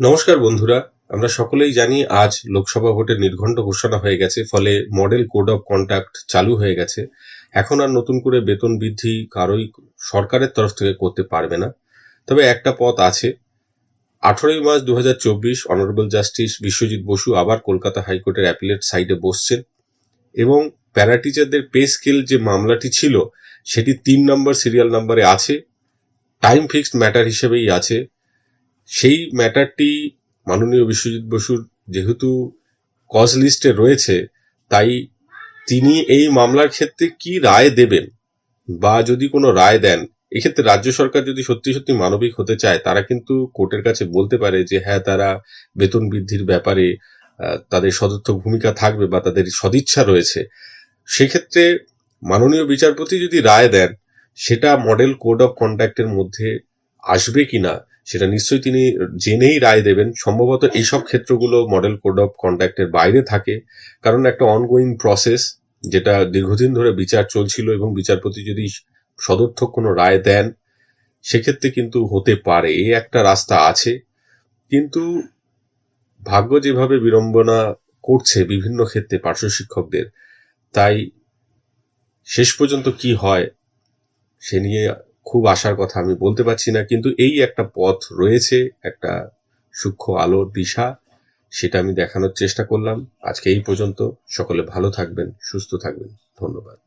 নমস্কার বন্ধুরা, আমরা সকলেই জানি আজ লোকসভা ভোটের নির্ঘণ্ট ঘোষণা হয়ে গেছে, ফলে মডেল কোড অফ কন্ডাক্ট চালু হয়ে গেছে। এখন আর নতুন করে বেতন বৃদ্ধি কারোই সরকারের তরফ থেকে করতে পারবে না। তবে একটা পথ আছে। আঠারোই মার্চ দু হাজার চব্বিশ অনারেবল জাস্টিস বিশ্বজিৎ বসু আবার কলকাতা হাইকোর্টের অ্যাপিলেট সাইডে বসছেন এবং প্যারা টিচারদের পে স্কেল যে মামলাটি ছিল, সেটি তিন নম্বর সিরিয়াল নাম্বারে আছে। টাইম ফিক্সড ম্যাটার হিসেবেই আছে। সেই ম্যাটারটি মাননীয় বিশ্বজিৎ বসুর যেহেতু কজ লিস্টে রয়েছে, তাই তিনি এই মামলার ক্ষেত্রে কি রায় দেবেন বা যদি কোনো রায় দেন, এক্ষেত্রে রাজ্য সরকার যদি সত্যি সত্যি মানবিক হতে চায়, তারা কিন্তু কোর্টের কাছে বলতে পারে যে হ্যাঁ তারা বেতন বৃদ্ধির ব্যাপারে তাদের সদর্থক ভূমিকা থাকবে বা তাদের সদিচ্ছা রয়েছে। সেক্ষেত্রে মাননীয় বিচারপতি যদি রায় দেন, সেটা মডেল কোড অফ কন্ডাক্টের মধ্যে আসবে কিনা সেটা নিশ্চয়ই তিনি জেনেই রায় দেবেন। সম্ভবত এইসব ক্ষেত্রগুলো মডেল কোড অফ কন্ডাক্টের বাইরে থাকে। কারণ একটা অনগোয়িং প্রসেস যেটা দীর্ঘদিন ধরে বিচার চলছিল এবং বিচারপতি যদি সদর্থক কোনো রায় দেন, সেক্ষেত্রে কিন্তু হতে পারে, এই একটা রাস্তা আছে। কিন্তু ভাগ্য যেভাবে বিড়ম্বনা করছে বিভিন্ন ক্ষেত্রে পার্শ্ব শিক্ষকদের, তাই শেষ পর্যন্ত কি হয়, সে নিয়ে খুব আশার কথা, আমি বলতে পারছি না, কিন্তু এই একটা পথ রয়েছে, একটা সূক্ষ্ম আলোর দিশা, সেটা আমি দেখানোর চেষ্টা করলাম। আজকে এই পর্যন্ত, সকলে ভালো থাকবেন, সুস্থ থাকবেন, ধন্যবাদ।